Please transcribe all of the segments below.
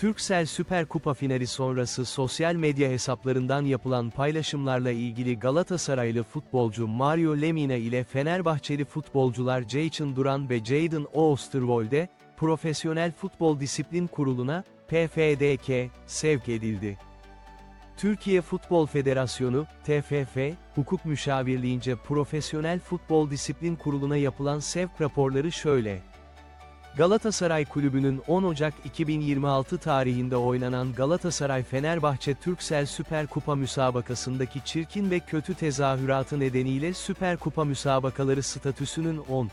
Türksel Süper Kupa finali sonrası sosyal medya hesaplarından yapılan paylaşımlarla ilgili Galatasaraylı futbolcu Mario Lemina ile Fenerbahçeli futbolcular Jaycın Duran ve Jadon Oosterwolde, Profesyonel Futbol Disiplin Kurulu'na, PFDK, sevk edildi. Türkiye Futbol Federasyonu, TFF, hukuk müşavirliğince Profesyonel Futbol Disiplin Kurulu'na yapılan sevk raporları şöyle. Galatasaray Kulübü'nün 10 Ocak 2026 tarihinde oynanan Galatasaray-Fenerbahçe Türksel Süper Kupa müsabakasındaki çirkin ve kötü tezahüratı nedeniyle Süper Kupa müsabakaları statüsünün 10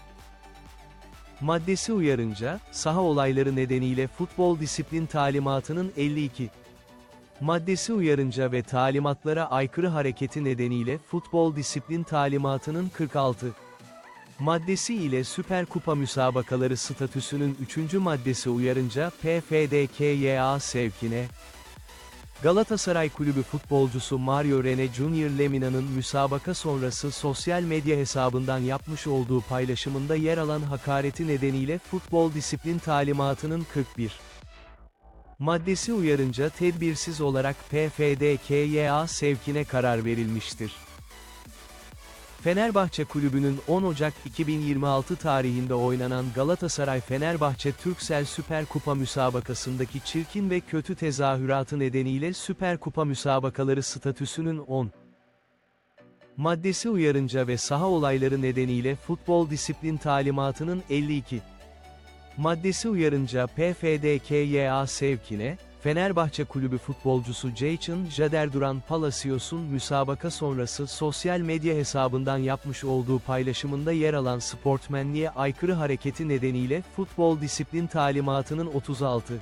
maddesi uyarınca, saha olayları nedeniyle futbol disiplin talimatının 52 maddesi uyarınca ve talimatlara aykırı hareketi nedeniyle futbol disiplin talimatının 46 maddesi ile Süper Kupa müsabakaları statüsünün 3. maddesi uyarınca PFDKYA sevkine, Galatasaray Kulübü futbolcusu Mario Rene Junior Lemina'nın müsabaka sonrası sosyal medya hesabından yapmış olduğu paylaşımında yer alan hakareti nedeniyle futbol disiplin talimatının 41 maddesi uyarınca tedbirsiz olarak PFDKYA sevkine karar verilmiştir. Fenerbahçe Kulübü'nün 10 Ocak 2026 tarihinde oynanan Galatasaray-Fenerbahçe Türksel Süper Kupa müsabakasındaki çirkin ve kötü tezahüratı nedeniyle Süper Kupa müsabakaları statüsünün 10 maddesi uyarınca ve saha olayları nedeniyle futbol disiplin talimatının 52 maddesi uyarınca PFDKYA sevkine, Fenerbahçe Kulübü futbolcusu Jaycın Jader Duran Palacios'un müsabaka sonrası sosyal medya hesabından yapmış olduğu paylaşımında yer alan sportmenliğe aykırı hareketi nedeniyle futbol disiplin talimatının 36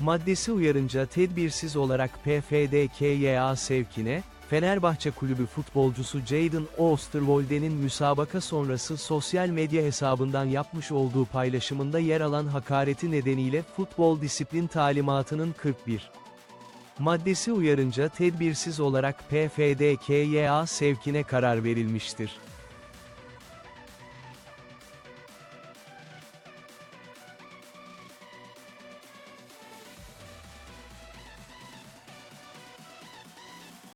maddesi uyarınca tedbirsiz olarak PFDKYA sevkine, Fenerbahçe Kulübü futbolcusu Jadon Oosterwolde'nin müsabaka sonrası sosyal medya hesabından yapmış olduğu paylaşımında yer alan hakareti nedeniyle futbol disiplin talimatının 41 maddesi uyarınca tedbirsiz olarak PFDKYA sevkine karar verilmiştir.